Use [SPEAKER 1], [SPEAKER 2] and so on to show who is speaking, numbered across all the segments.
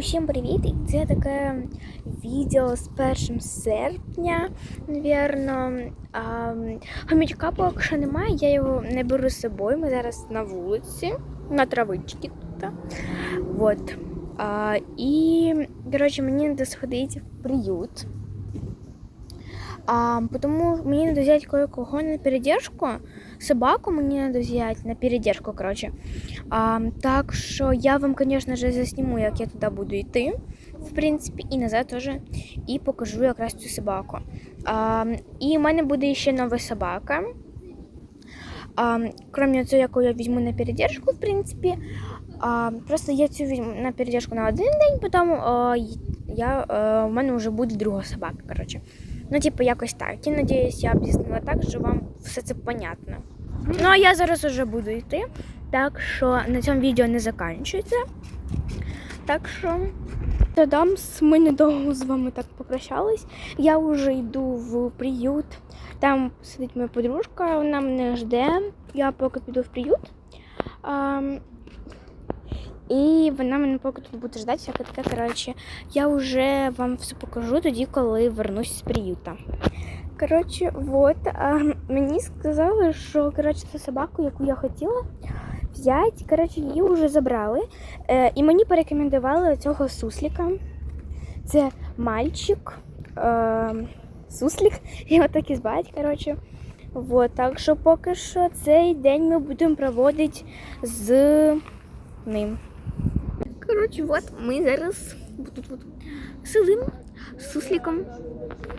[SPEAKER 1] Усім привіт! Це таке відео з 1 серпня, навірно. А, поки що немає, я його не беру з собою. Ми зараз на вулиці, на травичці. Вот. А, і, коротше, мені треба сходити в приют. А, потому мені треба взяти кое-кого на передержку. Собаку мені треба взяти на передержку, коротше. А, так що я вам, звісно ж, засніму, як я туди буду йти, в принципі, і назад теж. І покажу якраз цю собаку. А, і в мене буде ще нова собака. А, крім цього, яку я візьму на передержку, в принципі. А, просто я цю візьму на передержку на один день, потім а, я, а, в мене вже буде друга собака. коротше. Ну, типу, якось так. І надіюсь, я об'яснила так, що вам все це понятно. Ну, а я зараз уже буду йти. Так що на цьому відео не закінчується. Так що Тадамс, ми недовго з вами так попрощались. Я вже йду в приют. Там сидить моя подружка, вона мене жде. Я поки піду в приют. І вона мене поки тут буде ждати, всяке таке. Коротше, я вже вам все покажу тоді, коли вернусь з приюта. Коротше, вот, а, мені сказали, що коротше, цю собаку, яку я хотіла взяти, коротше, її вже забрали. Е, і мені порекомендували цього сусліка. Це мальчик, е, суслік, його так і звати, коротше. Вот, так що поки що цей день ми будемо проводити з ним. Коротше, от ми зараз тут от сидимо з сусліком.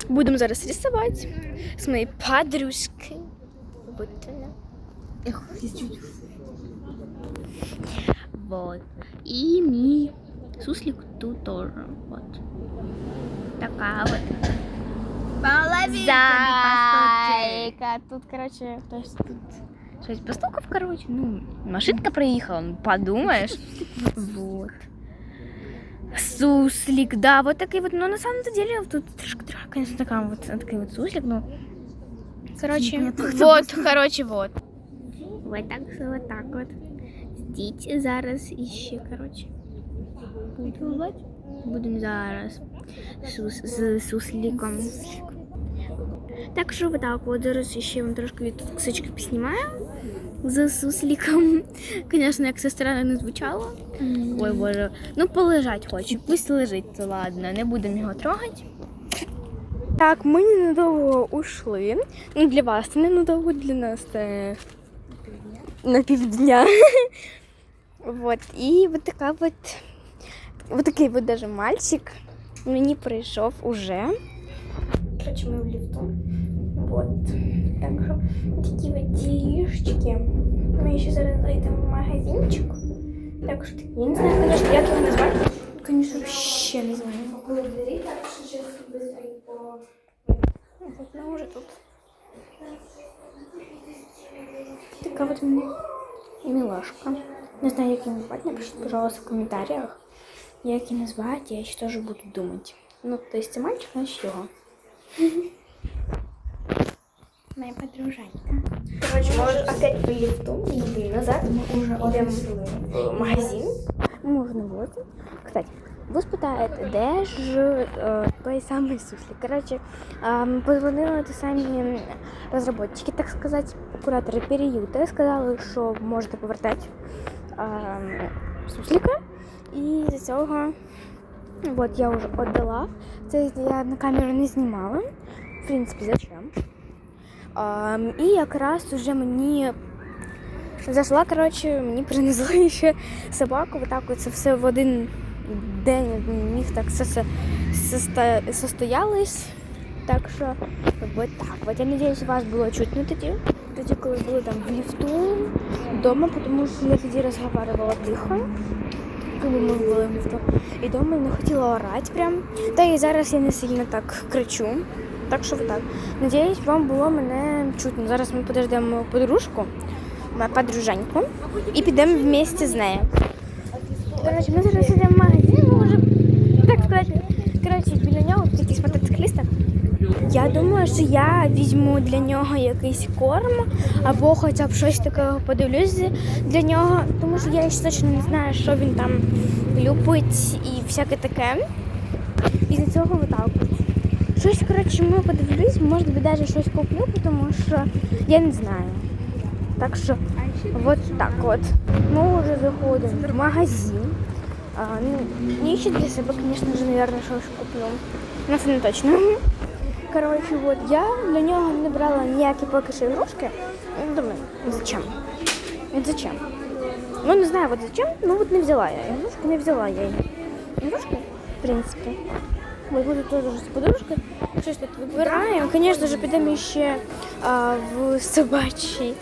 [SPEAKER 1] Будемо зараз рисувати з моєю подружкою. Вот вона. Ех, чуть-чуть. Вот. И мій суслик тут тоже. Вот. Така вот. Зайка. Тут, короче, то есть тут щось постукав, короче. Ну, машинка проехала, ну, подумаешь. Вот. Суслик, да, вот такой вот. Но на самом деле тут трошки, трошки, конечно, такая вот, такой вот суслик, ну. Короче, вот, короче, вот. Вот так, вот так вот. Ждіть зараз іще, коротше. Будемо бачити? Будемо зараз сус, з сусліком. Так що вот так от зараз ще вам трошки від кусочки поснімаю з сусліком. Звісно, як це странно не звучало. Ой, боже. Ну, полежать хочу. Пусть лежить, то ладно, не будемо його трогати. Так, ми ненадовго ушли. Ну, для вас це ненадовго, для нас це на півдня. Вот. І вот така вот, вот такий вот даже мальчик мені прийшов уже. Короче, ми в ліфту. Вот. Так що такі вот діжечки. Ми ще зараз зайдемо в магазинчик. Так що я не знаю, конечно, як його назвати. Конечно, ще не знаю. Коли двері, так що зараз быстренько по... Вот, ну, уже тут. Така вот мені милашка. Не знаю, як її назвати, напишіть, пожалуйста, в коментарях. Як її назвати, я ще теж буду думати. Ну, то есть це мальчик, значить його. Моя подружанька. Короче, мы уже опять по лифту, и назад. Мы уже идем в магазин. Можно вот. Кстати, ви спитаєте, де ж е, той самий суслик? Коротше, е, позвонили ті самі розробники, так сказати, куратори переюта, сказали, що можете повертати е, суслика. І з цього от я вже віддала. Це я на камеру не знімала. В принципі, зачем? І якраз уже мені зайшла, коротше, мені принесли ще собаку. Отак це все в один день міг так все состоялось. Так що, от так. От я надіюсь, вас було чутно тоді. Тоді, коли були там в ліфту вдома, тому що я тоді розговорювала тихо, коли ми були в ліфту. І вдома не хотіла орати прям. Та і зараз я не сильно так кричу. Так що так. Надіюсь, вам було мене чутно. Зараз ми подождемо подружку, мою подружаньку, і підемо вместе з нею. Коротше, ми зараз йдемо в магазин, ми вже, так сказати, коротше, біля нього якісь мотоциклісти. Я думаю, що я візьму для нього якийсь корм або хоча б щось таке подивлюсь для нього, тому що я ще точно не знаю, що він там любить і всяке таке. І з цього отак. от. Щось, коротше, ми подивлюсь, може би навіть щось куплю, тому що я не знаю. Так що, от так от. Ми вже заходимо в магазин. А, ну, я ще для себе, звісно ж, наверное, щось куплю. Ну, це не точно. Коротше, от я для нього не брала ніякі поки що ігрушки. Ну, Думаю, зачем? От зачем? Ну, не знаю, вот зачем, ну вот не взяла я. Игрушку не взяла я її. Игрушку, в принципі. Ми буду теж з подружкою. Щось тут вибираємо. Звісно ж, підемо ще а, в собачий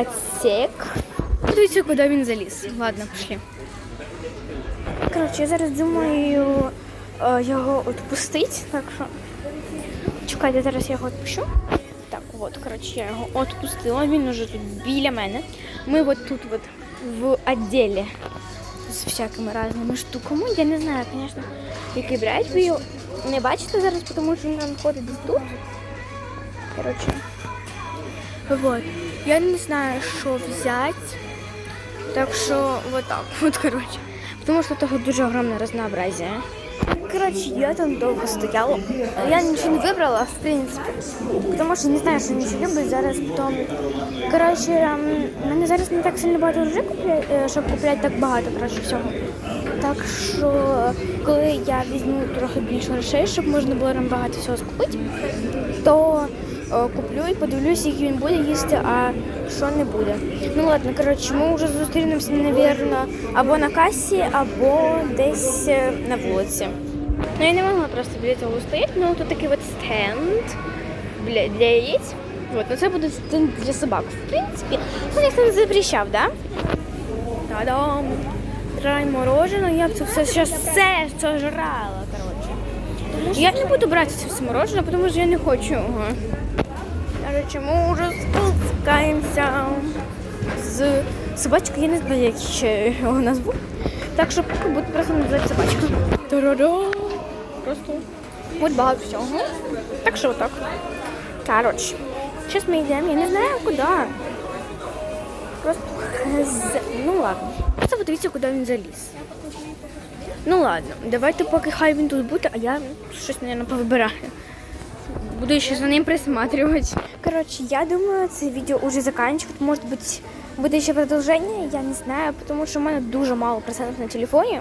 [SPEAKER 1] отсек. Подивіться, куди він заліз. Ладно, пішли. Коротше, я зараз думаю а, його відпустити, так що чекайте, зараз я його відпущу. Так, от, коротше, я його відпустила, він уже тут біля мене. Ми от тут от в відділі з всякими різними штуками. Я не знаю, звісно, який брати. Ви його не бачите зараз, тому що він знаходить тут. Коротше. Вот. Я не знаю, що взяти. Так що вот так вот, короче. Потому что того дуже огромне разнообразие. Короче, я там довго стояла. Я нічого не вибрала, в принципі. Тому що не знаю, що нічого любить зараз потім. Коротше, ем, мене зараз не так сильно багато грошей купляє, е, щоб купляти так багато, коротше, всього. Так що, коли я візьму трохи більше грошей, щоб можна було нам багато всього скупити, то е, куплю і подивлюсь, який він буде їсти, а що не буде. Ну ладно, коротше, ми вже зустрінемося, напевно, або на касі, або десь е, на вулиці. Ну я не могла просто біля цього стояти, ну тут такий от стенд для, для яєць. От, ну це буде стенд для собак. В принципі, ну ніхто не запрещав, да? Та-дам! Рай мороженое, я б це все зараз все сожрала, коротше. Я не буду брати це все мороженое, тому що я не хочу його. Коротше, ми вже спускаємося з собачкою, я не знаю, як ще його назву. Так що поки буду просто називати собачку. Просто от багато всього. Так що отак. Коротше, зараз ми йдемо, я не знаю куди. Просто хз. Ну ладно. Просто подивіться, куди він заліз. Ну ладно, давайте поки хай він тут буде, а я щось, мабуть, повибираю. Буду ще за ним присматривати. Коротше, я думаю, це відео уже заканчивать. Может быть, буде ще продовження, я не знаю, тому що в мене дуже мало процентів на телефоні.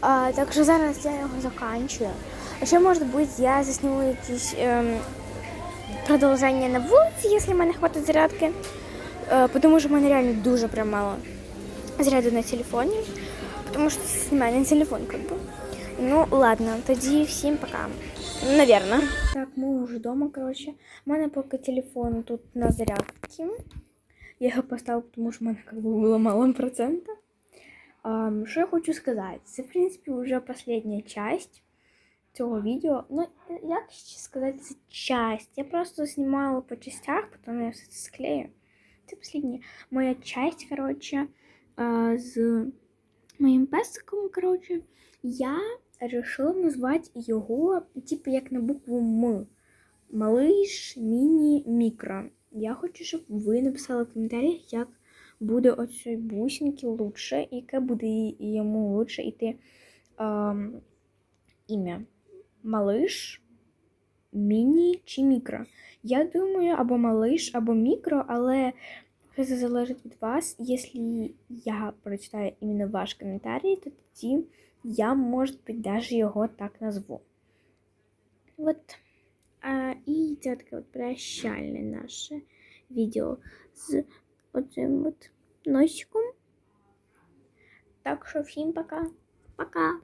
[SPEAKER 1] А, так що зараз я його заканчую. А ще, може бути, я засню якісь ем, продовження на вулиці, якщо в мене хватить зарядки. Е, тому що в мене реально дуже прям мало заряду на телефоні. Тому що це знімає на телефон, как бы. Ну, ладно, тоді всім пока. Наверно. Так, ми вже вдома, коротше. У мене поки телефон тут на зарядці. Я його поставила, тому що в мене как бы, було мало процента. А, що я хочу сказати? Це, в принципі, вже остання часть цього відео. Ну, як ще сказати, це часть. Я просто знімала по частях, потім я все це склею. Це остання моя часть, коротше, з моїм песиком, коротше. Я вирішила назвати його, типу, як на букву М. Малиш, міні, мікро. Я хочу, щоб ви написали в коментарях, як буде оцій бусинки лучше, яке буде йому лучше йти ем, ім'я. Малиш, міні чи мікро. Я думаю, або малиш, або мікро, але це залежить від вас. Якщо я прочитаю іменно ваш коментарій, то тоді я, може бути, даже його так назву. Вот. А, і це таке от прощальне наше відео з оцим от носиком. Так що всім пока. Пока.